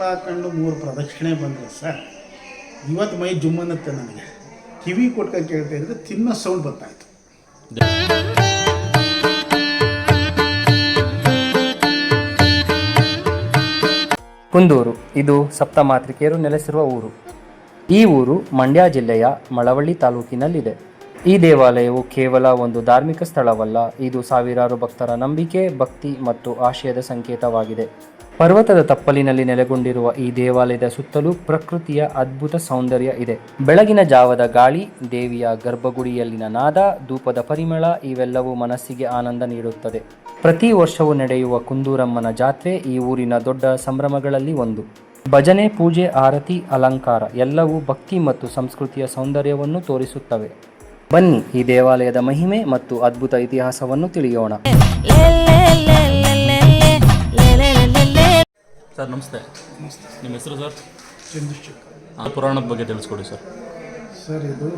ಹಾಕೊಂಡು ಮೂರು ಪ್ರದಕ್ಷಿಣೆ ಬಂದರೆ ಸರ್, ಇವತ್ತು ಮೈ ಜುಮ್ಮನ್ನತ್ತೆ ನನಗೆ. ಕಿವಿ ಕೊಟ್ಕ ಕೇಳ್ತಾ ಇದ್ರೆ ತಿನ್ನೋ ಸೌಂಡ್ ಬರ್ತಾಯಿತ್ತು. ಕುಂದೂರು, ಇದು ಸಪ್ತಮಾತೃಕೆಯರು ನೆಲೆಸಿರುವ ಊರು. ಈ ಊರು ಮಂಡ್ಯ ಜಿಲ್ಲೆಯ ಮಳವಳ್ಳಿ ತಾಲೂಕಿನಲ್ಲಿದೆ. ಈ ದೇವಾಲಯವು ಕೇವಲ ಒಂದು ಧಾರ್ಮಿಕ ಸ್ಥಳವಲ್ಲ, ಇದು ಸಾವಿರಾರು ಭಕ್ತರ ನಂಬಿಕೆ, ಭಕ್ತಿ ಮತ್ತು ಆಶಯದ ಸಂಕೇತವಾಗಿದೆ. ಪರ್ವತದ ತಪ್ಪಲಿನಲ್ಲಿ ನೆಲೆಗೊಂಡಿರುವ ಈ ದೇವಾಲಯದ ಸುತ್ತಲೂ ಪ್ರಕೃತಿಯ ಅದ್ಭುತ ಸೌಂದರ್ಯ ಇದೆ. ಬೆಳಗಿನ ಜಾವದ ಗಾಳಿ, ದೇವಿಯ ಗರ್ಭಗುಡಿಯಲ್ಲಿನ ನಾದ, ಧೂಪದ ಪರಿಮಳ ಇವೆಲ್ಲವೂ ಮನಸ್ಸಿಗೆ ಆನಂದ ನೀಡುತ್ತದೆ. ಪ್ರತಿ ವರ್ಷವೂ ನಡೆಯುವ ಕುಂದೂರಮ್ಮನ ಜಾತ್ರೆ ಈ ಊರಿನ ದೊಡ್ಡ ಸಂಭ್ರಮಗಳಲ್ಲಿ ಒಂದು. ಭಜನೆ, ಪೂಜೆ, ಆರತಿ, ಅಲಂಕಾರ ಎಲ್ಲವೂ ಭಕ್ತಿ ಮತ್ತು ಸಂಸ್ಕೃತಿಯ ಸೌಂದರ್ಯವನ್ನು ತೋರಿಸುತ್ತವೆ. ಬನ್ನಿ ಈ ದೇವಾಲಯದ ಮಹಿಮೆ ಮತ್ತು ಅದ್ಭುತ ಇತಿಹಾಸವನ್ನು ತಿಳಿಯೋಣ. ಸರ್ ನಮಸ್ತೆ. ನಿಮ್ಮ ಹೆಸರು ಸರ್? ಚಂದ್ರಶೇಖರ್. ಆ ಪುರಾಣದ ಬಗ್ಗೆ ತಿಳಿಸ್ಕೊಡಿ ಸರ್. ಸರ್ ಇದು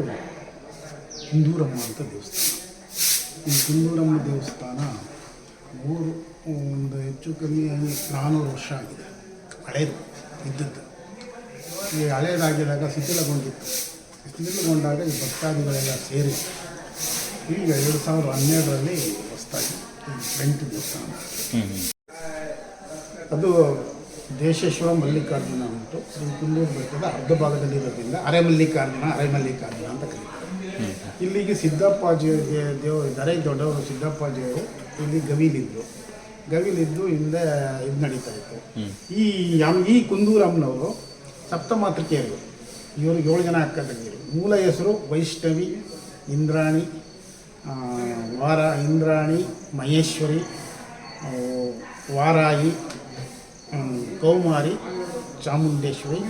ಹಿಂದೂರಮ್ಮ ಅಂತ ದೇವಸ್ಥಾನ. ಈ ಹಿಂದೂರಮ್ಮ ದೇವಸ್ಥಾನ ಮೂರು ಒಂದು ಹೆಚ್ಚು ಕಮ್ಮಿ ನಾನ್ನೂರು ವರ್ಷ ಆಗಿದೆ. ಹಳೇದು ಇದ್ದದ್ದು. ಈ ಹಳೇದಾಗಿದ್ದಾಗ ಶಿಥಿಲಗೊಂಡಿತ್ತು. ಶಿಥಿಲಗೊಂಡಾಗ ಈ ಭಕ್ತಾದಿಗಳೆಲ್ಲ ಸೇರಿ ಈಗ ಎರಡು ಸಾವಿರದ ಹನ್ನೆರಡರಲ್ಲಿ ಹೊಸದಾಗಿ ಈ ಫ್ರಂಟ್ ದೇವಸ್ಥಾನ. ಅದು ದೇಶೇಶ್ವರ ಮಲ್ಲಿಕಾರ್ಜುನ ಉಂಟು. ಶ್ರೀ ಕುಂದೂರು ಬೆಟ್ಟದ ಅರ್ಧ ಭಾಗದಲ್ಲಿರೋದ್ರಿಂದ ಅರೆ ಮಲ್ಲಿಕಾರ್ಜುನ ಅರೆ ಮಲ್ಲಿಕಾರ್ಜುನ ಅಂತ ಕರೀತಾರೆ. ಇಲ್ಲಿಗೆ ಸಿದ್ದಪ್ಪಾಜಿ ದೇವರು ಇದ್ದಾರೆ, ದೊಡ್ಡವರು ಸಿದ್ದಪ್ಪಾಜಿಯವರು ಇಲ್ಲಿ ಗವಿಲಿದ್ದರು ಗವಿಲಿದ್ದು ಹಿಂದೆ ಇದು ನಡೀತಾ ಇತ್ತು. ಈ ಯಮ್ ಈ ಕುಂದೂರಮ್ಮನವರು ಸಪ್ತಮಾತೃಕೆಯರು ಇವರು ಏಳು ಜನ ಅಕ್ಕ ತಂಗಿರು. ಮೂಲ ಹೆಸರು ವೈಷ್ಣವಿ, ಇಂದ್ರಾಣಿ ವಾರ, ಇಂದ್ರಾಣಿ, ಮಹೇಶ್ವರಿ ವಾರಾಯಿ ಕೌಮಾರಿ, ಚಾಮುಂಡೇಶ್ವರಿ,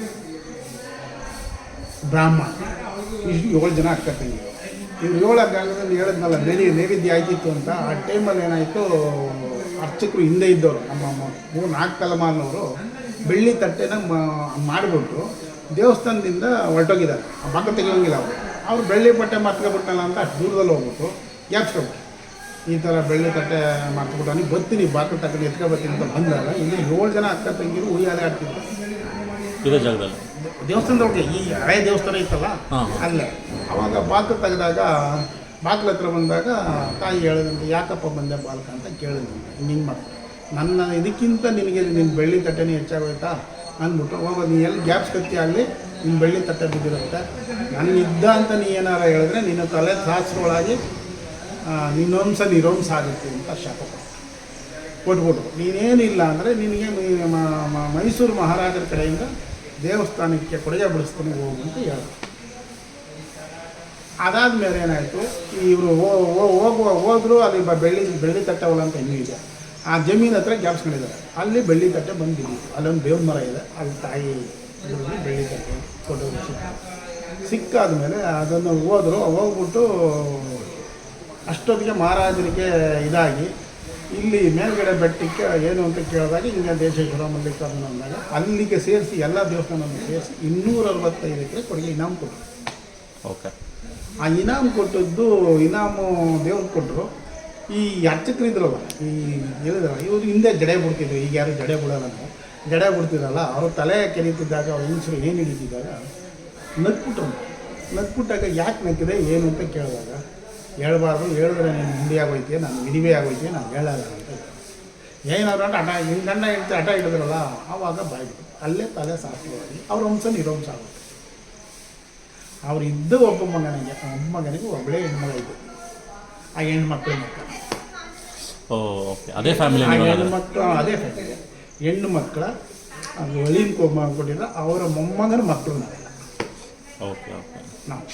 ಬ್ರಾಹ್ಮಣ. ಇಷ್ಟು ಏಳು ಜನ ಅಕ್ಕ ತಂಗಿರು ಇವ್ರು ಏಳು ಜಾಗದಲ್ಲಿ ಹೇಳಿದ್ನಲ್ಲ ನೈವಿ ನೈವೇದ್ಯ ಆಯ್ತಿತ್ತು ಅಂತ. ಆ ಟೈಮಲ್ಲಿ ಏನಾಯಿತು, ಅರ್ಚಕರು ಹಿಂದೆ ಇದ್ದವರು, ನಮ್ಮ ಮೂರು ನಾಲ್ಕು ತಲೆಮಾರಿನವರು ಬೆಳ್ಳಿ ತಟ್ಟೆನ ಮಾಡಿಬಿಟ್ಟು ದೇವಸ್ಥಾನದಿಂದ ಹೊರಟೋಗಿದ್ದಾರೆ. ಆ ಭಾಗ ತೆಗಿಯೋಂಗಿಲ್ಲ ಅವರು. ಅವ್ರು ಬೆಳ್ಳಿ ಬಟ್ಟೆ ಮಾರ್ಕೊಬಿಟ್ಟಲ್ಲ ಅಂತ ಅಷ್ಟು ದೂರದಲ್ಲಿ ಹೋಗ್ಬಿಟ್ಟು ಗ್ಯಾಪ್ಸ್ಕೊಬಿಟ್ಟು ಈ ಥರ ಬೆಳ್ಳಿ ತಟ್ಟೆ ಮಾಡ್ಕೊಬಿಟ್ಟು ನನಗೆ ಬರ್ತೀನಿ ಬಾಕಲು ತಕ್ಕಂಡು ಎತ್ಕೊ ಬರ್ತೀನಿ ಅಂತ ಬಂದಾಗ ಇಲ್ಲಿ ಏಳು ಜನ ಅಕ್ಕ ತಂಗಿರು ಉಯ್ಯಾಲೆ ಆಡ್ತಿದ್ರು. ಇದೇ ಜಾಗದಲ್ಲಿ? ದೇವಸ್ಥಾನದೊಳಗೆ ಈ ಹಳೆ ದೇವಸ್ಥಾನ ಇತ್ತಲ್ಲ. ಅಲ್ಲೇ. ಅವಾಗ ಬಾಕಲ್ ತೆಗೆದಾಗ ಬಾಗಿಲ ಹತ್ರ ಬಂದಾಗ ತಾಯಿ ಹೇಳಿದಂತೆ ಯಾಕಪ್ಪ ಬಂದೆ ಬಾಲಕ ಅಂತ ಕೇಳಿದಂತೆ ಹಿಂಗೆ ಮಾಡ್ತಾರೆ ನನ್ನ ಇದಕ್ಕಿಂತ ನಿನಗೆ ನಿನ್ನ ಬೆಳ್ಳಿ ತಟ್ಟೆನೇ ಹೆಚ್ಚಾಗೋಯ್ತಾ? ಅಂದ್ಬಿಟ್ಟು ಅವಾಗ ನೀ ಎಲ್ಲಿ ಗ್ಯಾಪ್ಸ್ ಕತ್ತಿ ಆಗಲಿ ನಿನ್ನ ಬೆಳ್ಳಿ ತಟ್ಟೆ ಬಿದ್ದಿರುತ್ತೆ. ನನ್ನ ಇದ್ದ ಅಂತ ನೀ ಏನಾರ ಹೇಳಿದ್ರೆ ನಿನ್ನ ತಲೆ ನಿನ್ನೊಂದ್ಸ ನಿರೋಂಸ ಆಗುತ್ತೆ ಅಂತ ಶಾಪ ಕೊಟ್ರು. ಕೊಟ್ಬಿಟ್ರು ನೀನೇನಿಲ್ಲ ಅಂದರೆ ನಿನಗೆ ಮೈಸೂರು ಮಹಾರಾಜರ ಕಡೆಯಿಂದ ದೇವಸ್ಥಾನಕ್ಕೆ ಕೊಡುಗೆ ಬಿಡಿಸ್ತಾನೆ ಹೋಗು ಅಂತ ಹೇಳ. ಅದಾದ ಮೇಲೆ ಏನಾಯಿತು? ಇವರು ಹೋಗುವ, ಹೋದ್ರು ಅಲ್ಲಿ ಬೆಳ್ಳಿ ಬೆಳ್ಳಿ ತಟ್ಟವಲ್ಲ ಅಂತ ಇನ್ನೂ ಇದೆ. ಆ ಜಮೀನ್ ಹತ್ರ ಗ್ಯಾಪ್ಸ್ಕೊಂಡಿದ್ದಾರೆ ಅಲ್ಲಿ ಬೆಳ್ಳಿ ತಟ್ಟೆ ಬಂದಿದ್ದು ಅಲ್ಲೊಂದು ಬೇವಿನ ಮರ ಇದೆ. ಅಲ್ಲಿ ತಾಯಿ ಬೆಳ್ಳಿ ತಟ್ಟೆ ಫೋಟೋ ಸಿಕ್ಕಾದ ಸಿಕ್ಕಾದ್ಮೇಲೆ ಅದನ್ನು ಹೋದರು. ಹೋಗ್ಬಿಟ್ಟು ಅಷ್ಟೊತ್ತಿಗೆ ಮಹಾರಾಜರಿಗೆ ಇದಾಗಿ ಇಲ್ಲಿ ಮೇಲ್ಗಡೆ ಬೆಟ್ಟಕ್ಕೆ ಏನು ಅಂತ ಕೇಳಿದಾಗ ಹಿಂಗೆ ದೇಶೇಶ್ವರ ಮಲ್ಲಿಕಾರ್ಜುನ ಅಂದಾಗ ಅಲ್ಲಿಗೆ ಸೇರಿಸಿ ಎಲ್ಲ ದೇವಸ್ಥಾನವನ್ನು ಸೇರಿಸಿ ಇನ್ನೂರ ಅರವತ್ತೈದು ಎಕರೆ ಕೊಡುಗೆ ಇನಾಮ್ ಕೊಟ್ಟರು. ಓಕೆ. ಆ ಇನಾಮ್ ಕೊಟ್ಟದ್ದು ಇನಾಮು ದೇವ್ರು ಕೊಟ್ಟರು. ಈ ಅರ್ಚಕರಿದ್ರಲ್ಲ ಈ ಹೇಳಿದ್ರಲ್ಲ ಇವರು ಹಿಂದೆ ಜಡೆ ಬಿಡ್ತಿದ್ರು ಈಗ ಯಾರು ಜಡೆ ಬಿಡೋಲ್ಲ ನಾವು ಜಡೆ ಬಿಡ್ತಿದ್ರಲ್ಲ ಅವರು ತಲೆ ಕೆರೀತಿದ್ದಾಗ ಅವ್ರ ಹೆಂಗಸರು ಏನು ಹಿಡಿತಿದ್ದಾಗ ನಕ್ಬಿಟ್ರು ನಕ್ಬಿಟ್ಟಾಗ ಯಾಕೆ ನಕ್ಕಿದೆ ಏನು ಅಂತ ಕೇಳಿದಾಗ ಹೇಳ್ಬಾರ್ದು ಹೇಳಿದ್ರೆ ನೀನು ಆಗೋಯ್ತೀಯ ನಾನು ವಿಧಿವೇ ಆಗೋಯ್ತೀಯ ನಾನು ಹೇಳಲ್ಲ ಅಂತ ಏನಾದ್ರು ಅಂತ ಹಠ ಹಿಂಗೆ ಗಂಡ ಹೇಳ್ತಿ ಹಠ ಹಿಡಿದ್ರಲ್ಲ ಆವಾಗ ಬಾಯ್ಬಿಟ್ಟು ಅಲ್ಲೇ ತಲೆ ಸಾಸ್ತಿವಾಗಿ ಅವ್ರ ವಂಶ ನಿರೋಂಶ ಆಗುತ್ತೆ. ಅವ್ರು ಇದ್ದು ಒಬ್ಬ ಮಗನಿಗೆ ಒಬ್ಬ ಮಗನಿಗೆ ಒಬ್ಬಳೇ ಹೆಣ್ಮಗ ಇದ್ದು ಆ ಹೆಣ್ಮಕ್ಳ ಮಕ್ಕಳು ಅದೇ ಫ್ಯಾಮಿಲಿ ಹೆಣ್ಮಕ್ಳು ಅದೇ ಫ್ಯಾಮಿಲಿ ಹೆಣ್ಣು ಮಕ್ಕಳ ಒಳಿನ ಕೊಟ್ಟಿದ್ರೆ ಅವರ ಮೊಮ್ಮಗನ ಮಕ್ಕಳು ನಾವೆಲ್ಲ. ಓಕೆ ಓಕೆ ನಾವು.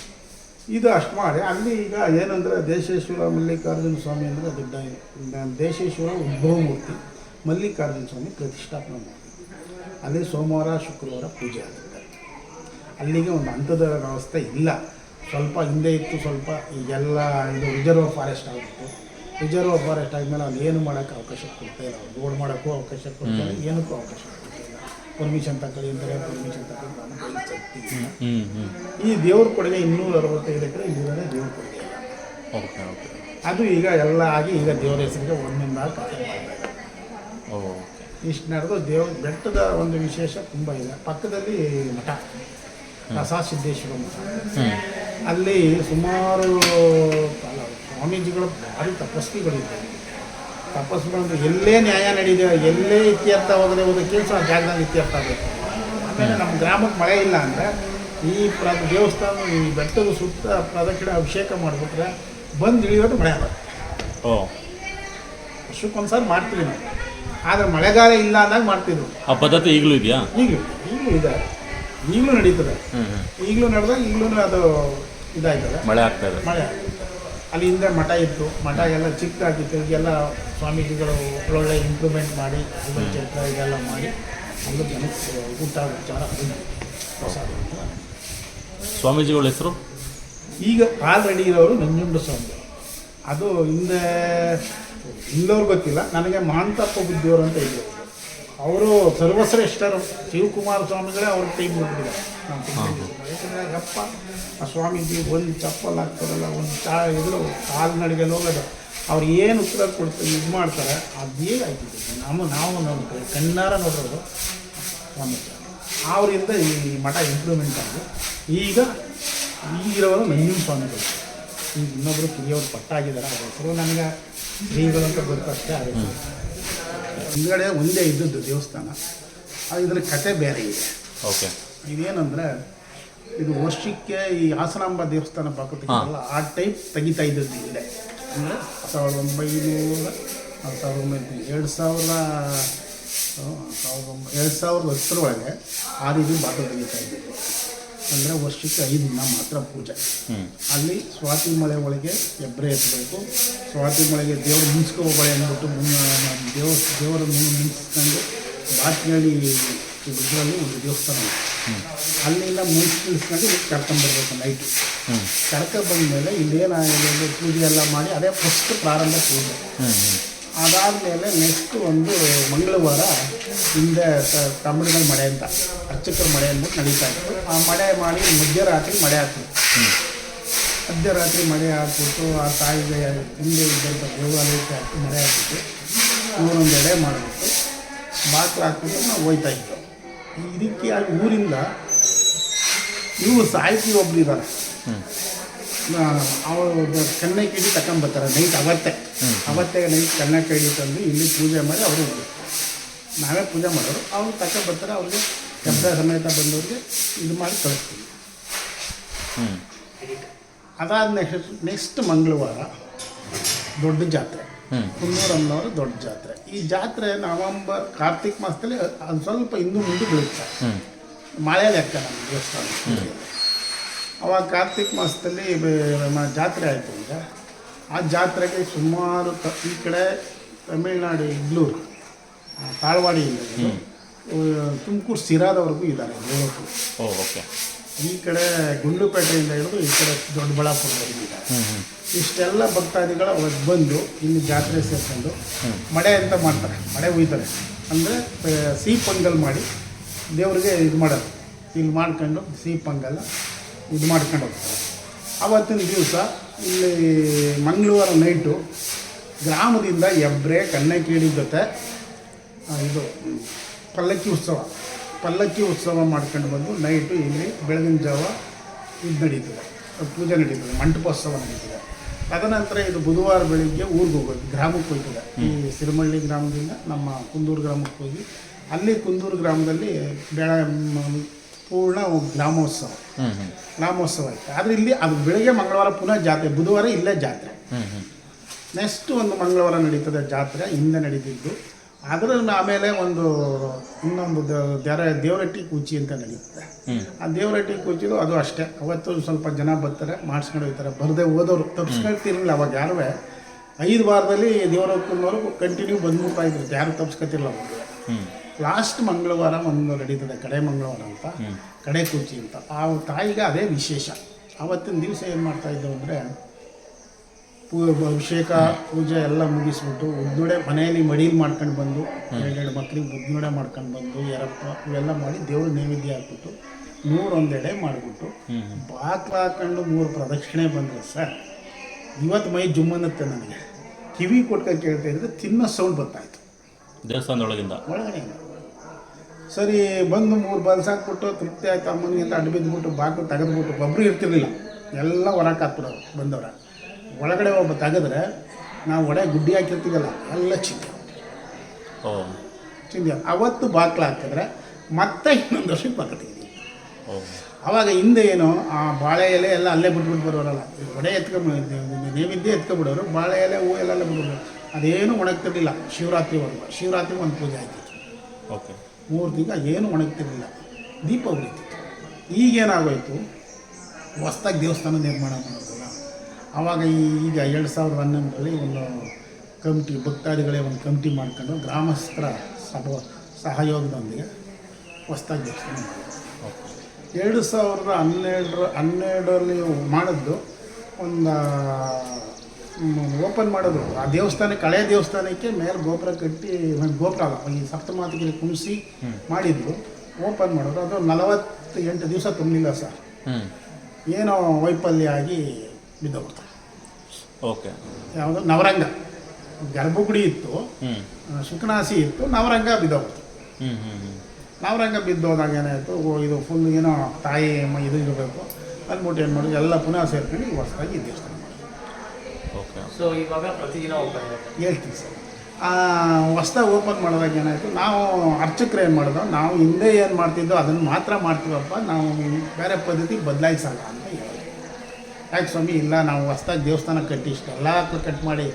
ಇದು ಅಷ್ಟು ಮಾಡಿ. ಅಲ್ಲಿ ಈಗ ಏನಂದರೆ ದೇಶೇಶ್ವರ ಮಲ್ಲಿಕಾರ್ಜುನ ಸ್ವಾಮಿ ಅಂದರೆ ದೊಡ್ಡ ದೇಶೇಶ್ವರ ಉದ್ಭವ ಮೂರ್ತಿ. ಮಲ್ಲಿಕಾರ್ಜುನ ಸ್ವಾಮಿ ಪ್ರತಿಷ್ಠಾಪನೆ ಮಾಡಿ ಅಲ್ಲಿ ಸೋಮವಾರ ಶುಕ್ರವಾರ ಪೂಜೆ ಆಗುತ್ತೆ. ಅಲ್ಲಿಗೆ ಒಂದು ಹಂತದ ವ್ಯವಸ್ಥೆ ಇಲ್ಲ. ಸ್ವಲ್ಪ ಹಿಂದೆ ಇತ್ತು ಸ್ವಲ್ಪ ಈಗೆಲ್ಲ ಇದು ರಿಸರ್ವ್ ಫಾರೆಸ್ಟ್ ಆಗಿತ್ತು. ರಿಸರ್ವ್ ಫಾರೆಸ್ಟ್ ಆದಮೇಲೆ ಅಲ್ಲಿ ಏನು ಮಾಡೋಕ್ಕೆ ಅವಕಾಶ ಕೊಡ್ತಾ ಇಲ್ಲ. ಅವ್ರು ರೋಡ್ ಮಾಡೋಕ್ಕೂ ಅವಕಾಶ ಕೊಡ್ತಾ ಇಲ್ಲ. ಏನಕ್ಕೂ ಅವಕಾಶ ಪರ್ಮಿಷನ್ ತಗೊಳ್ಳಿ ಅಂತಾರೆ ಪರ್ಮಿಷನ್ ತಗೊಂಡು ಈ ದೇವ್ರ ಕೊಡುಗೆ ಇನ್ನೂರ ಅರವತ್ತೈದು ಎಕರೆ ಇಲ್ಲಿರೋದೇ ದೇವ್ರ ಕೊಡುಗೆ. Okay okay. ಅದು ಈಗ ಎಲ್ಲ ಆಗಿ ಈಗ ದೇವರ ಹೆಸರಿಗೆ ಒಂದಿಂದ ಕಥೆ ಇಷ್ಟು ನಡೆದು ದೇವ್ರ ಬೆಟ್ಟದ ಒಂದು ವಿಶೇಷ ತುಂಬ ಇದೆ. ಪಕ್ಕದಲ್ಲಿ ಮಠ ರಸ ಸಿದ್ದೇಶ್ವರ ಮಠ. ಅಲ್ಲಿ ಸುಮಾರು ಸ್ವಾಮೀಜಿಗಳು ಭಾರಿ ತಪಸ್ವಿಗಳಿದ್ದಾರೆ. ತಪಸ್ಸುಗಳು ಎಲ್ಲೇ ನ್ಯಾಯ ನಡೀದೆ ಎಲ್ಲೇ ಇತ್ಯರ್ಥ ಹೋಗದೆ ಹೋದ ಕೆಲಸ ಆ ಜಾಗದಲ್ಲಿ ಇತ್ಯರ್ಥ ಆಗಬೇಕು ಆಮೇಲೆ ನಮ್ಮ ಗ್ರಾಮಕ್ಕೆ ಮಳೆ ಇಲ್ಲ ಅಂದರೆ ಈ ಪ್ರ ದೇವಸ್ಥಾನ ಈ ಬೆಟ್ಟದ ಸುತ್ತ ಪ್ರದಕ್ಷಿಣೆ ಅಭಿಷೇಕ ಮಾಡಿಬಿಟ್ರೆ ಬಂದು ಇಳಿಯೋದು ಮಳೆ ಆಗುತ್ತೆ ಓ. ವರ್ಷಕ್ಕೊಂದ್ಸರಿ ಮಾಡ್ತೀವಿ ನಾವು. ಆದರೆ ಮಳೆಗಾಲ ಇಲ್ಲ ಅಂದಾಗ ಮಾಡ್ತಿದ್ರು ಆ ಪದ್ಧತಿ ಈಗಲೂ ಇದೆಯಾ? ಈಗ ಈಗಲೂ ಇದೆ. ಈಗಲೂ ನಡೀತದೆ. ಈಗಲೂ ನಡೆದಾಗ ಈಗಲೂ ಅದು ಇದಾಯ್ತದೆ. ಮಳೆ ಆಗ್ತದೆ ಮಳೆ ಮಳೆ ಅಲ್ಲಿ ಹಿಂದೆ ಮಠ ಇತ್ತು. ಮಠ ಎಲ್ಲ ಚಿಕ್ಕದಾಗಿತ್ತು ಈಗೆಲ್ಲ ಸ್ವಾಮೀಜಿಗಳು ಒಳ್ಳೊಳ್ಳೆ ಇಂಪ್ರೂವ್ಮೆಂಟ್ ಮಾಡಿ ಕ್ಷೇತ್ರ ಇದೆಲ್ಲ ಮಾಡಿ. ಒಂದು ಜನಕ್ಕೆ ಊಟ ವಿಚಾರ ಪ್ರಸಾದ ಸ್ವಾಮೀಜಿಗಳ ಹೆಸರು? ಈಗ ಆಲ್ರೆಡಿ ಇರೋರು ನಂಜುಂಡ ಸ್ವಾಮಿ. ಅದು ಹಿಂದೆ ಇಲ್ಲವ್ರು ಗೊತ್ತಿಲ್ಲ. ನನಗೆ ಮಹಾಂತಪ್ಪ ಬುದ್ಧಿಯವರು ಅಂತ ಇದ್ದರು ಅವರು ಸರ್ವಶ್ರೇಷ್ಠರು. ಶಿವಕುಮಾರ ಸ್ವಾಮಿಗಳೇ ಅವ್ರ ಟೈಮ್ ಬಿಟ್ಟಿದ್ದಾರೆ ಯಾಕಂದ್ರೆ ಯಾಕಂದರೆ ಯಪ್ಪ ಆ ಸ್ವಾಮೀಜಿ ಒಂದು ಚಪ್ಪಲ್ ಹಾಕ್ತಾರಲ್ಲ ಒಂದು ಚಾ ಇದ್ರು ಕಾಲು ನಡಿಗೆಲ್ಲ ಹೋಗೋದು ಅವ್ರು ಏನು ಉತ್ತರ ಕೊಡ್ತಾರೆ ಇದು ಮಾಡ್ತಾರೆ ಅದೇ ಆಯ್ತಿದೆ ನಮ್ಮ ನಾವು ನೋಡ್ತೀವಿ ಕಣ್ಣಾರ ನೋಡೋದು ಸ್ವಾಮೀಜಿ. ಅವರಿಂದ ಈ ಮಠ ಇಂಪ್ರೂವ್ಮೆಂಟ್ ಆಗಿದೆ ಈಗ ಈಗಿರೋರು ನಂಜುಂಡ ಸ್ವಾಮಿಗಳು. ಈಗ ಇನ್ನೊಬ್ಬರು ಕಿರಿಯವರು ಪಟ್ಟಾಗಿದ್ದಾರೆ ಅವ್ರ ಹೆಸರು ನನಗೆ ಶ್ರೀಗಳು ಅಂತ ಗೊತ್ತಷ್ಟೇ ಹೆಸರು ಹಿಂದ್ಗಡೆ ಒಂದೇ ಇದ್ದದ್ದು ದೇವಸ್ಥಾನ. ಇದ್ರ ಇದರ ಕತೆ ಬೇರೆ ಇದೆ. ಓಕೆ. ಇದೇನಂದರೆ ಇದು ವರ್ಷಕ್ಕೆ ಈ ಹಾಸನಾಂಬ ದೇವಸ್ಥಾನ ಬಾಕುತ್ತಿಲ್ಲ ಆ ಟೈಪ್ ತೆಗಿತಾ ಇದ್ದದ್ದು ಇದೆ ಅಂದರೆ ಸಾವಿರದ ಒಂಬೈನೂರ ಸಾವಿರದ ಒಂಬೈನೂರ ಎರಡು ಸಾವಿರ ಸಾವಿರದ ಒಂಬೈ ಎರಡು ಸಾವಿರದ ಹತ್ತರೊಳಗೆ ಆ ರೀತಿ ಬಾಕಲು ತೆಗಿತಾ ಇದ್ದಿದ್ದು. ಅಂದರೆ ವರ್ಷಕ್ಕೆ ಐದು ದಿನ ಮಾತ್ರ ಪೂಜೆ. ಹ್ಞೂ ಅಲ್ಲಿ ಸ್ವಾತಿ ಮಳೆ ಒಳಗೆ ಹೆಬ್ಬರೆ ಎತ್ತಬೇಕು ಸ್ವಾತಿ ಮಳೆಗೆ ದೇವರು ಮುನ್ಸ್ಕೋಬಳೆ ಅಂದ್ಬಿಟ್ಟು ಮುನ್ನ ದೇವ ದೇವರ ಮುನ್ಸ್ಕೊಂಡು ಬಾತ್ನಳ್ಳಿ ಇದರಲ್ಲಿ ಒಂದು ದೇವಸ್ಥಾನ ಇದೆ ಅಲ್ಲಿಂದ ಮುನ್ಸ್ಕೊಂಡು ಕರ್ಕೊಂಬರ್ಬೇಕು ನೈಟು ಹ್ಞೂ ಕರ್ಕೊಂಬಂದ್ಮೇಲೆ ಇಲ್ಲೇನಾಗಿದೆ ಅಂದ್ರೆ ಪೂಜೆ ಎಲ್ಲ ಮಾಡಿ ಅದೇ ಫಸ್ಟ್ ಪ್ರಾರಂಭ ಪೂಜೆ. ಅದಾದಮೇಲೆ ನೆಕ್ಸ್ಟ್ ಒಂದು ಮಂಗಳವಾರ ಹಿಂದೆ ತಮಿಳುಗಳ ಮಳೆ ಅಂತ, ಅರ್ಚಕರ ಮಳೆ ಅಂದ್ಬಿಟ್ಟು ನಡೀತಾ ಇತ್ತು. ಆ ಮಳೆ ಮಾಡಿ ಮಧ್ಯರಾತ್ರಿ ಮಳೆ ಆಗ್ತದೆ ಮಧ್ಯರಾತ್ರಿ ಮಳೆ ಹಾಕ್ಬಿಟ್ಟು ಆ ತಾಯಿಗೆ ಹಿಂದೆ ಇದ್ದಂಥ ದೇವಾಲಯಕ್ಕೆ ಹಾಕಿ ಮಳೆ ಹಾಕ್ಬಿಟ್ಟು ಊರೊಂದು ಎಡೆ ಮಾಡಿಬಿಟ್ಟು ಬಾಕ್ಲು ಹಾಕ್ಬಿಟ್ಟು ನಾವು ಹೋಯ್ತಾ ಇತ್ತು ಈ ರೀತಿಯಾಗಿ ಊರಿಂದ ಇವು ಸಾಹಿತಿ ಒಬ್ರು ಇದ್ದಾರೆ ಅವರು ಕನ್ನೆ ಕಿಡಿ ತಗೊಂಬರ್ತಾರೆ ನೈಟ್ ಅವತ್ತೆ. ಅವತ್ತೆ ನೈಟ್ ಕನ್ನ ಕಡಿ ತಂದು ಇಲ್ಲಿ ಪೂಜೆ ಮಾಡಿ ಅವರು ನಾವೇ ಪೂಜೆ ಮಾಡೋರು. ಅವ್ರು ತಗೊಂಬರ್ತಾರೆ ಅವ್ರಿಗೆ ಶಬ್ದ ಸಮೇತ ಬಂದವ್ರಿಗೆ ಇದು ಮಾಡಿ ಕಳಿಸ್ತೀವಿ. ಅದಾದ ನೆಕ್ಸ್ಟ್ ನೆಕ್ಸ್ಟ್ ಮಂಗಳವಾರ ದೊಡ್ಡ ಜಾತ್ರೆ. ಕುನ್ನೂರಮ್ಮನವರು ದೊಡ್ಡ ಜಾತ್ರೆ. ಈ ಜಾತ್ರೆ ನವಂಬರ್ ಕಾರ್ತಿಕ್ ಮಾಸದಲ್ಲಿ ಅದು ಸ್ವಲ್ಪ ಇನ್ನೂ ಮುಂದೆ ಬೀಳುತ್ತೆ. ಮಳೆ ಲೆಕ್ಕ ನಮ್ಮ ದೇವಸ್ಥಾನ ಅವಾಗ ಕಾರ್ತಿಕ್ ಮಾಸದಲ್ಲಿ ಜಾತ್ರೆ ಆಯಿತು ಈಗ. ಆ ಜಾತ್ರೆಗೆ ಸುಮಾರು ತ ಈ ಕಡೆ ತಮಿಳ್ನಾಡು ಇಗ್ಲೂರು ತಾಳ್ವಾಡಿಯಿಂದ ತುಮಕೂರು ಸಿರಾದವರೆಗೂ ಇದ್ದಾರೆ ಓಕೆ. ಈ ಕಡೆ ಗುಂಡ್ಲುಪೇಟೆಯಿಂದ ಹಿಡಿದು ಈ ಕಡೆ ದೊಡ್ಡಬಳ್ಳಾಪುರದವರೆಗೂ ಇದ್ದಾರೆ ಇಷ್ಟೆಲ್ಲ ಭಕ್ತಾದಿಗಳು ಅವತ್ತು ಬಂದು ಇಲ್ಲಿ ಜಾತ್ರೆ ಸೇರ್ಕೊಂಡು ಮಡೆ ಅಂತ ಮಾಡ್ತಾರೆ. ಮಡೆ ಹುಯ್ತಾರೆ ಅಂದರೆ ಸಿಹಿ ಪೊಂಗಲ್ ಮಾಡಿ ದೇವ್ರಿಗೆ ಇದು ಮಾಡೋದು. ಇಲ್ಲಿ ಮಾಡ್ಕೊಂಡು ಸಿಹಿ ಪೊಂಗಲ್ ಇದು ಮಾಡ್ಕೊಂಡು ಹೋಗ್ತಾರೆ. ಆವತ್ತಿನ ದಿವಸ ಇಲ್ಲಿ ಮಂಗಳವಾರ ನೈಟು ಗ್ರಾಮದಿಂದ ಎಬ್ರೆ ಕನ್ನಕೇಡಿ ಜೊತೆ ಇದು ಪಲ್ಲಕ್ಕಿ ಉತ್ಸವ ಪಲ್ಲಕ್ಕಿ ಉತ್ಸವ ಮಾಡ್ಕೊಂಡು ಬಂದು ನೈಟು ಇಲ್ಲಿ ಬೆಳಗಿನ ಜಾವ ಇದು ನಡೀತದೆ. ಪೂಜೆ ನಡೀತದೆ ಮಂಟಪೋತ್ಸವ ನಡೀತದೆ. ತದನಂತರ ಇದು ಬುಧವಾರ ಬೆಳಿಗ್ಗೆ ಊರಿಗೆ ಹೋಗೋದು ಗ್ರಾಮಕ್ಕೆ ಹೋಗ್ತದೆ. ಈ ಸಿರಿಮಳ್ಳಿ ಗ್ರಾಮದಿಂದ ನಮ್ಮ ಕುಂದೂರು ಗ್ರಾಮಕ್ಕೆ ಹೋಗಿ ಅಲ್ಲಿ ಕುಂದೂರು ಗ್ರಾಮದಲ್ಲಿ ಬೆಳ ಪೂರ್ಣ ಗ್ರಾಮೋತ್ಸವ ಗ್ರಾಮೋತ್ಸವ ಐತೆ ಆದರೆ ಇಲ್ಲಿ ಅದು ಬೆಳಗ್ಗೆ ಮಂಗಳವಾರ ಪುನಃ ಜಾತ್ರೆ. ಬುಧವಾರ ಇಲ್ಲೇ ಜಾತ್ರೆ. ನೆಕ್ಸ್ಟ್ ಒಂದು ಮಂಗಳವಾರ ನಡೀತದೆ ಜಾತ್ರೆ. ಹಿಂದೆ ನಡೀತಿದ್ದು. ಅದರ ಆಮೇಲೆ ಒಂದು ಇನ್ನೊಂದು ದೇರ ದೇವರಟ್ಟಿ ಕೂಚಿ ಅಂತ ನಡೀತದೆ. ಆ ದೇವರಟ್ಟಿ ಕೂಚಿದು ಅದು ಅಷ್ಟೇ. ಅವತ್ತು ಸ್ವಲ್ಪ ಜನ ಬರ್ತಾರೆ ಮಾಡಿಸ್ಕೊಂಡು ಹೋಗ್ತಾರೆ. ಬರದೆ ಹೋದವರು. ತಪ್ಸ್ಕೊಳ್ತಿರಲಿಲ್ಲ ಅವಾಗ ಯಾರೂ ಐದು ವಾರದಲ್ಲಿ ದೇವರ ಕಂಟಿನ್ಯೂ ಬಂದ್ಬಿಡ್ತಾ ಇದ್ರು. ಯಾರು ತಪ್ಸ್ಕೊತಿರಲ್ಲ ಅವಾಗ. ಹ್ಞೂ ಲಾಸ್ಟ್ ಮಂಗಳವಾರ ಒಂದು ನಡೀತದೆ ಕಡೆ ಮಂಗಳವಾರ ಅಂತ ಕಡೆ ಕೂಚಿ ಅಂತ. ಆ ತಾಯಿಗೆ ಅದೇ ವಿಶೇಷ. ಆವತ್ತಿನ ದಿವಸ ಏನು ಮಾಡ್ತಾ ಇದ್ದವು ಅಂದರೆ ಪೂ ಅಭಿಷೇಕ ಪೂಜೆ ಎಲ್ಲ ಮುಗಿಸ್ಬಿಟ್ಟು ಉದ್ದುಡೆ ಮನೆಯಲ್ಲಿ ಮಡೀಲಿ ಮಾಡ್ಕೊಂಡು ಬಂದು ಎರಡೆರಡು ಮಕ್ಳಿಗೆ ಉದ್ದುಡೆ ಮಾಡ್ಕೊಂಡು ಬಂದು ಎರಪ್ಪ ಇವೆಲ್ಲ ಮಾಡಿ ದೇವ್ರ ನೈವೇದ್ಯ ಹಾಕ್ಬಿಟ್ಟು ನೂರೊಂದೆಡೆ ಮಾಡಿಬಿಟ್ಟು ಬಾಕ್ಲು ಹಾಕೊಂಡು ಮೂರು ಪ್ರದಕ್ಷಿಣೆ ಬಂದರೆ ಸರ್ ಇವತ್ತು ಮೈ ಜುಮ್ಮನ್ನುತ್ತೆ ನನಗೆ. ಕಿವಿ ಕೊಟ್ಕೊಂಡು ಕೇಳ್ತಾ ಇದ್ರೆ ತಿನ್ನೋ ಸೌಂಡ್ ಬರ್ತಾಯಿತ್ತು ದೇವಸ್ಥಾನದೊಳಗಿಂದ. ಒಳಗಡೆ ಸರಿ ಬಂದು ಮೂರು ಬಲ್ಸ್ ಹಾಕ್ಬಿಟ್ಟು ತೃಪ್ತಿ ಆಯ್ತು ಅಮ್ಮನಿಗೆ ಅಂತ ಅಡ್ಡ ಬಿದ್ದುಬಿಟ್ಟು ಬಾಕು ತೆಗೆದ್ಬಿಟ್ಟು ಒಬ್ಬರು ಇರ್ತಿರ್ಲಿಲ್ಲ. ಎಲ್ಲ ಹೊರಕ್ಕೆ ಹಾಕ್ಬಿಡೋರು ಬಂದವ್ರ. ಒಳಗಡೆ ಒಬ್ಬ ತೆಗೆದ್ರೆ ನಾವು ಒಡೆ ಗುಡ್ಡಿ ಹಾಕಿರ್ತೀವಲ್ಲ ಎಲ್ಲ ಚಿಂತೆ ಓ. ಚಿಂತೆ ಅವತ್ತು ಬಾಕ್ಲ ಹಾಕಿದ್ರೆ ಮತ್ತೆ ಇನ್ನೊಂದು ವರ್ಷಕ್ಕೆ ಬಾಕ ಆವಾಗ ಹಿಂದೆ ಏನು ಆ ಬಾಳೆ ಎಲೆ ಎಲ್ಲ ಅಲ್ಲೇ ಬಿಟ್ಬಿಟ್ಟು ಬರೋರಲ್ಲ. ಒಡೆ ಎತ್ಕೊಂಡು ನೈವೇದ್ಯ ಎತ್ಕೊಂಡ್ಬಿಡೋರು ಬಾಳೆ ಎಲೆ ಹೂ ಎಲ್ಲ ಅಲ್ಲೇ ಬಿಟ್ಬಿಡೋರು ಅದೇನು ಒಣಗ್ತಿರ್ಲಿಲ್ಲ. ಒಂದು ಶಿವರಾತ್ರಿ ಒಂದು ಪೂಜೆ ಆಯ್ತು. ಓಕೆ. ಮೂರು ತಿಂಗಳು ಏನು ಒಣಗ್ತಿರಲಿಲ್ಲ. ದೀಪ ಉಳಿತಿತ್ತು ಈಗೇನಾಗೋಯ್ತು? ಹೊಸ್ದಾಗಿ ದೇವಸ್ಥಾನ ನಿರ್ಮಾಣ ಮಾಡೋದಲ್ಲ. ಆವಾಗ ಈಗ ಎರಡು ಸಾವಿರದ ಹನ್ನೊಂದರಲ್ಲಿ ಒಂದು ಕಮಿಟಿ, ಭಕ್ತಾದಿಗಳೇ ಒಂದು ಕಮಿಟಿ ಮಾಡ್ಕೊಂಡು ಗ್ರಾಮಸ್ಥರ ಸಭ ಸಹಯೋಗದೊಂದಿಗೆ ಹೊಸ್ದಾಗಿ ದೇವಸ್ಥಾನ ಎರಡು ಸಾವಿರದ ಹನ್ನೆರಡರ, ಹನ್ನೆರಡರಲ್ಲಿ ಮಾಡಿದ್ದು ಒಂದು ಓಪನ್ ಮಾಡಿದ್ರು ಆ ದೇವಸ್ಥಾನಕ್ಕೆ ಹಳೆ ದೇವಸ್ಥಾನಕ್ಕೆ ಮೇಲೆ ಗೋಪುರ ಕಟ್ಟಿ ಒಂದು ಗೋಪುರ ಅಲ್ಲ ಈ ಸಪ್ತಮಾತಿಗೆ ಕುಣಿಸಿ ಮಾಡಿದ್ರು. ಓಪನ್ ಮಾಡಿದ್ರು ಅದು ನಲವತ್ತು ಎಂಟು ದಿವಸ ತುಂಬಲಿಲ್ಲ ಸರ್. ಏನೋ ವೈಫಲ್ಯ ಆಗಿ ಬಿದ್ದೋಗ್ತಾರೆ ಓಕೆ. ಯಾವುದು? ನವರಂಗ. ಗರ್ಭಗುಡಿ ಇತ್ತು. ಶುಕ್ನಾಸಿ ಇತ್ತು. ನವರಂಗ ಬಿದ್ದೋಗ್ತು ನವರಂಗ ಬಿದ್ದೋದಾಗ ಏನಾಯಿತು? ಓ ಇದು ಫುಲ್ ಏನೋ ತಾಯಿ ಇದು ಇರಬೇಕು. ಅಂದ್ಬಿಟ್ಟು ಏನು ಮಾಡಿದ್ರು? ಎಲ್ಲ ಪುನಃ ಸೇರ್ಕೊಂಡು ಹೊಸದಾಗಿ ಓಕೆ ಸೊ ಇವಾಗ ಪ್ರತಿದಿನ ಓಪನ್ ಇರುತ್ತೆ ಹೇಳ್ತೀನಿ ಸರ್. ಹೊಸ್ದಾಗಿ ಓಪನ್ ಮಾಡಿದಾಗ ಏನಾಯಿತು ನಾವು ಅರ್ಚಕರು ಏನು ಮಾಡಿದ್ರು ನಾವು ಹಿಂದೆ ಏನು ಮಾಡ್ತಿದ್ದೋ ಅದನ್ನು ಮಾತ್ರ ಮಾಡ್ತೀವಪ್ಪ ನಾವು ಬೇರೆ ಪದ್ಧತಿ ಬದಲಾಯಿಸಲ್ಲ ಅಂತ ಹೇಳಿದ್ರು. ಯಾಕೆ ಸ್ವಾಮಿ ಇಲ್ಲ ನಾವು ಹೊಸ್ದಾಗಿ ದೇವಸ್ಥಾನ ಕಟ್ಟಿ ಇಷ್ಟೆಲ್ಲ ಕಟ್ ಮಾಡಿ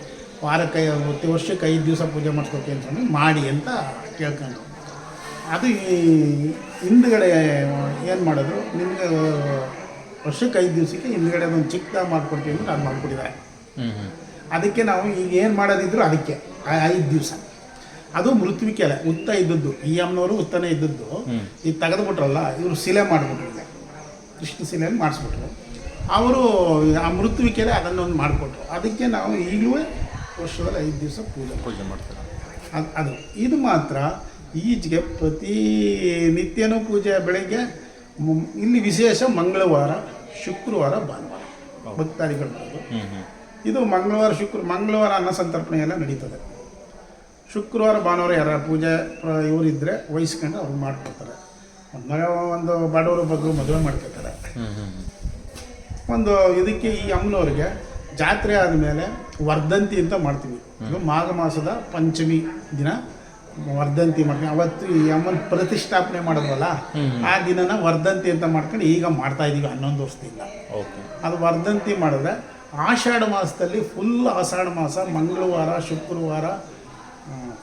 ವಾರಕ್ಕೆ ಪ್ರತಿ ವರ್ಷಕ್ಕೆ ಐದು ದಿವಸ ಪೂಜೆ ಮಾಡ್ಕೊತೀನಿ ಸ್ವಾಮಿ ಮಾಡಿ ಅಂತ ಕೇಳ್ಕೊಂಡು ಅದು ಈ ಹಿಂದ್ಗಡೆ ಏನು ಮಾಡಿದ್ರು ನಿಮಗೆ ವರ್ಷಕ್ಕೆ ಐದು ದಿವಸಕ್ಕೆ ಹಿಂದ್ಗಡೆ ಒಂದು ಚಿಕ್ಕದಾಗಿ ಮಾಡ್ಕೊಡ್ತೀವಿ ಅಂತ ಅದು ಮಾಡ್ಕೊಟ್ಟಿದ್ದಾರೆ. ಅದಕ್ಕೆ ನಾವು ಈಗ ಏನು ಮಾಡೋದಿದ್ರು ಅದಕ್ಕೆ ಐದು ದಿವಸ. ಅದು ಮೃತ್ವಿಕೆ ಅಲ್ಲ ಉತ್ತ ಇದ್ದದ್ದು. ಈ ಅಮ್ಮನವರು ಉತ್ತನೇ ಇದ್ದದ್ದು. ಈಗ ತೆಗೆದುಬಿಟ್ರಲ್ಲ ಇವರು ಶಿಲೆ ಮಾಡಿಬಿಟ್ರು ಈಗ. ಕೃಷ್ಣ ಶಿಲೆಯನ್ನು ಮಾಡಿಸ್ಬಿಟ್ರು. ಅವರು ಆ ಮೃತ್ವಿಕೆಲೆ ಅದನ್ನೊಂದು ಮಾಡಿಕೊಟ್ರು. ಅದಕ್ಕೆ ನಾವು ಈಗಲೂ ವರ್ಷದಲ್ಲಿ ಐದು ದಿವಸ ಪೂಜೆ ಪೂಜೆ ಮಾಡ್ತಾರೆ? ಅದು ಅದು. ಇದು ಮಾತ್ರ ಈಚೆಗೆ ಪ್ರತಿ ನಿತ್ಯನೂ ಪೂಜೆ ಬೆಳಗ್ಗೆ ಇಲ್ಲಿ ವಿಶೇಷ ಮಂಗಳವಾರ ಶುಕ್ರವಾರ ಭಾನುವಾರ. ಭಕ್ತಾದಿಗಳು ಇದು ಮಂಗಳವಾರ ಶುಕ್ರ ಮಂಗಳವಾರ ಅನ್ನ ಸಂತರ್ಪಣೆ ಎಲ್ಲ ನಡೀತದೆ. ಶುಕ್ರವಾರ ಭಾನುವಾರ ಯಾರ ಪೂಜೆ ಇವರಿದ್ದರೆ ವಹಿಸ್ಕೊಂಡು ಅವ್ರು ಮಾಡ್ಕೊಳ್ತಾರೆ. ಒಂದು ಒಂದು ಬಡವರು ಬಗ್ಗೆ ಮದುವೆ ಹ್ಞೂ ಒಂದು ಇದಕ್ಕೆ ಈ ಅಮ್ಮನವ್ರಿಗೆ ಜಾತ್ರೆ ಆದಮೇಲೆ ವರ್ಧಂತಿ ಅಂತ ಮಾಡ್ತೀವಿ. ಇದು ಮಾಘ ಮಾಸದ ಪಂಚಮಿ ದಿನ. ವರ್ಧಂತಿ ಮಾಡ್ತೀವಿ. ಅವತ್ತು ಈ ಅಮ್ಮನ ಪ್ರತಿಷ್ಠಾಪನೆ ಮಾಡೋದಲ್ಲ ಆ ದಿನನ ವರ್ಧಂತಿ ಅಂತ ಮಾಡ್ಕೊಂಡು ಈಗ ಮಾಡ್ತಾ ಇದೀವಿ ಹನ್ನೊಂದು ವರ್ಷದಿಂದ. ಓಕೆ ಅದು ವರ್ಧಂತಿ ಮಾಡಿದ್ರೆ ಆಷಾಢ ಮಾಸದಲ್ಲಿ ಫುಲ್ ಆಷಾಢ ಮಾಸ ಮಂಗಳವಾರ ಶುಕ್ರವಾರ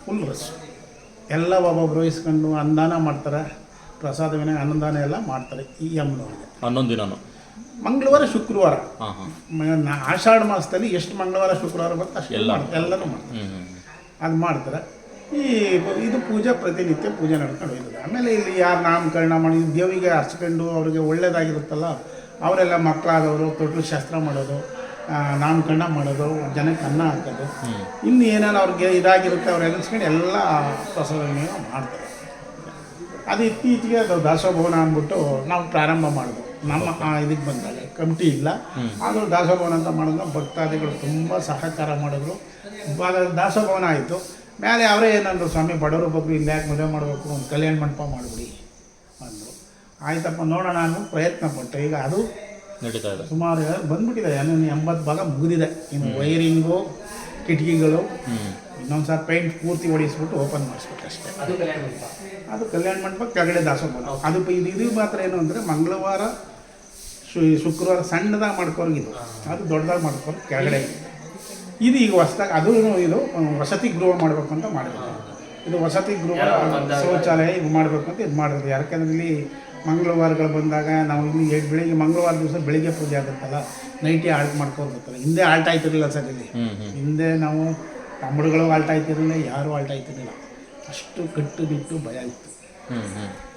ಫುಲ್ ರಶ್. ಎಲ್ಲ ಒಬ್ಬೊಬ್ರು ವಹಿಸ್ಕೊಂಡು ಅನ್ನದಾನ ಮಾಡ್ತಾರೆ. ಪ್ರಸಾದ ವಿನ ಅನ್ನದಾನ ಎಲ್ಲ ಮಾಡ್ತಾರೆ ಈ ಅಮ್ಮನವ್ರಿಗೆ. ಹನ್ನೊಂದು ದಿನ ಮಂಗಳವಾರ ಶುಕ್ರವಾರ. ಆಷಾಢ ಮಾಸದಲ್ಲಿ ಎಷ್ಟು ಮಂಗಳವಾರ ಶುಕ್ರವಾರ ಬರುತ್ತೆ ಅಷ್ಟು ಎಲ್ಲ. ಮಾಡ್ತಾರೆ. ಎಲ್ಲನೂ ಮಾಡ್ತಾರೆ. ಅದು ಮಾಡ್ತಾರೆ. ಈ ಇದು ಪೂಜೆ ಪ್ರತಿನಿತ್ಯ ಪೂಜೆ ನಡ್ಕೊಂಡು ಹೋಯ್ತದೆ. ಆಮೇಲೆ ಇಲ್ಲಿ ಯಾರು ನಾಮಕರಣ ಮಾಡಿ ದೇವಿಗೆ ಹರ್ಚ್ಕೊಂಡು ಅವ್ರಿಗೆ ಒಳ್ಳೇದಾಗಿರುತ್ತಲ್ಲ ಅವರೆಲ್ಲ ಮಕ್ಕಳಾದವರು ತೊಟ್ಲು ಶಾಸ್ತ್ರ ಮಾಡೋದು ಆ, ಕಣ್ಣ ಮಾಡೋದು ಜನಕ್ಕೆ ಅನ್ನ ಹಾಕೋದು. ಇನ್ನು ಏನೇನು ಅವ್ರಿಗೆ ಇದಾಗಿರುತ್ತೆ ಅವ್ರು ಎನಿಸ್ಕೊಂಡು ಎಲ್ಲ ಪ್ರಸಾದಗಳನ್ನ ಮಾಡ್ತಾರೆ. ಅದು ಇತ್ತೀಚೆಗೆ ಅದು ದಾಸೋಭವನ ಅಂದ್ಬಿಟ್ಟು ನಾವು ಪ್ರಾರಂಭ ಮಾಡಿದ್ವು. ನಮ್ಮ ಇದಕ್ಕೆ ಬಂದಾಗ ಕಮಿಟಿ ಇಲ್ಲ. ಆದರೂ ದಾಸೋಭವನ ಅಂತ ಮಾಡಿದ್ರು ಭಕ್ತಾದಿಗಳು ತುಂಬ ಸಹಕಾರ ಮಾಡಿದ್ರು. ದಾಸೋಭವನ ಆಯಿತು. ಮೇಲೆ ಅವರೇ ಏನಂದರು ಸ್ವಾಮಿ ಬಡವರು ಬಗ್ಗೆ ಇಲ್ಲಿ ಯಾಕೆ ಮದುವೆ ಮಾಡಬೇಕು? ಒಂದು ಕಲ್ಯಾಣ ಮಂಟಪ ಮಾಡಿಬಿಡಿ. ಅಂದರು. ಆಯ್ತಪ್ಪ ನೋಡೋಣ ಅನ್ನೋ ಪ್ರಯತ್ನ ಪಟ್ಟೆ ಈಗ ಅದು ನಡೀತಾ ಇದೆ. ಸುಮಾರು ಬಂದ್ಬಿಟ್ಟಿದೆ ಏನೇನು ಎಂಬತ್ತು ಭಾಗ ಮುಗಿದಿದೆ. ಇನ್ನು ವೈರಿಂಗು ಕಿಟಕಿಗಳು ಇನ್ನೊಂದು ಸಾರಿ ಪೇಂಟ್ ಪೂರ್ತಿ ಹೊಡಿಸ್ಬಿಟ್ಟು ಓಪನ್ ಮಾಡಿಸ್ಬೇಕು ಅಷ್ಟೇ. ಅದು ಕಲ್ಯಾಣ ಮಂಟಪ? ಅದು ಕಲ್ಯಾಣ ಮಂಟಪ ಕೆಳಗಡೆ ದಾಸೋಹ. ಅದು ಇದು ಇದು ಮಾತ್ರ ಏನು ಅಂದರೆ ಮಂಗಳವಾರ ಶು ಶುಕ್ರವಾರ ಸಣ್ಣದಾಗಿ ಮಾಡ್ಕೋರ್ಗಿದು ಅದು ದೊಡ್ಡದಾಗಿ ಮಾಡ್ಕೊಂಡು ಕೆಳಗಡೆ. ಇದು ಈಗ ಹೊಸ್ದಾಗಿ ಅದು ಇದು ವಸತಿ ಗೃಹ ಮಾಡಬೇಕು ಅಂತ ಮಾಡಿದ್ರು. ಇದು ವಸತಿ ಗೃಹ ಶೌಚಾಲಯ ಇದು ಮಾಡಬೇಕು ಅಂತ ಇದು ಮಾಡಿದ್ರು. ಯಾಕಂದ್ರೆ ಇಲ್ಲಿ ಮಂಗಳವಾರಗಳು ಬಂದಾಗ ನಾವು ಇಲ್ಲಿ ಬೆಳಿಗ್ಗೆ ಮಂಗಳವಾರ ದಿವಸ ಬೆಳಿಗ್ಗೆ ಪೂಜೆ ಆಗುತ್ತಲ್ಲ ನೈಟಿ ಆಲ್ಟ್ ಮಾಡ್ಕೊಳ್ಬೇಕಲ್ಲ ಹಿಂದೆ ಆಲ್ಟ್ ಆಯ್ತಿರಲಿಲ್ಲ ಸರ್ ಇಲ್ಲಿ. ಹಿಂದೆ ನಾವು ತಮ್ಮಡುಗಳು ಆಲ್ಟ್ ಆಯ್ತಿರಲಿಲ್ಲ ಯಾರೂ ಆಲ್ಟ್ ಆಯ್ತಿರಲಿಲ್ಲ ಅಷ್ಟು ಕಟ್ಟುನಿಟ್ಟು ಭಯ ಇತ್ತು.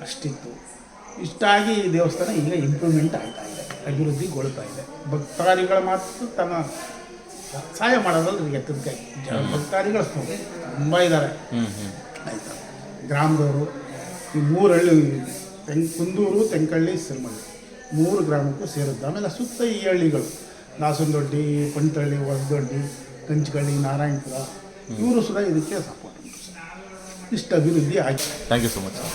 ಅಷ್ಟಿತ್ತು. ಇಷ್ಟಾಗಿ ಈ ದೇವಸ್ಥಾನ ಈಗ ಇಂಪ್ರೂವ್ಮೆಂಟ್ ಆಗ್ತಾ ಇದೆ ಅಭಿವೃದ್ಧಿಗೊಳ್ತಾ ಇದೆ. ಭಕ್ತಾದಿಗಳ ಮಾತು ತನ್ನ ಸಹಾಯ ಮಾಡೋದ್ರಲ್ಲಿ ಎತ್ತದ ಕೈ ಜನ ಭಕ್ತಾದಿಗಳು ತುಂಬ ಇದ್ದಾರೆ. ಆಯಿತಾ? ಗ್ರಾಮದವರು ಈ ಮೂರು ಹಳ್ಳಿ ತೆಂಗ್, ಕುಂದೂರು, ತೆಂಕಳ್ಳಿ, ಸಿರ್ಮಳ್ಳಿ. ಮೂರು ಗ್ರಾಮಕ್ಕೂ ಸೇರುತ್ತೆ ಆಮೇಲೆ ಸುತ್ತ ಈ ಹಳ್ಳಿಗಳು. ದಾಸನದೊಡ್ಡಿ ಪಂತಳ್ಳಿ ಹೊಸದೊಡ್ಡಿ ಕಂಚಗಳ್ಳಿ ನಾರಾಯಣಪುರ. ಇವರು ಸುಧಾ ಇದಕ್ಕೆ ಸಪೋರ್ಟ್ ಇಷ್ಟು ಅಭಿವೃದ್ಧಿ ಆಗಿದೆ thank you so much sir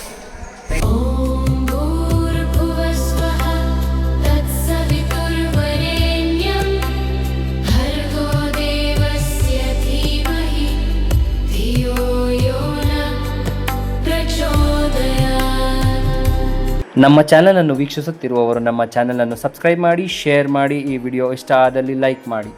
ನಮ್ಮ ಚಾನಲನ್ನು ವೀಕ್ಷಿಸುತ್ತಿರುವವರು ನಮ್ಮ ಚಾನಲನ್ನು ಸಬ್ಸ್ಕ್ರೈಬ್ ಮಾಡಿ ಶೇರ್ ಮಾಡಿ, ಈ ವಿಡಿಯೋ ಇಷ್ಟ ಆದಲ್ಲಿ ಲೈಕ್ ಮಾಡಿ.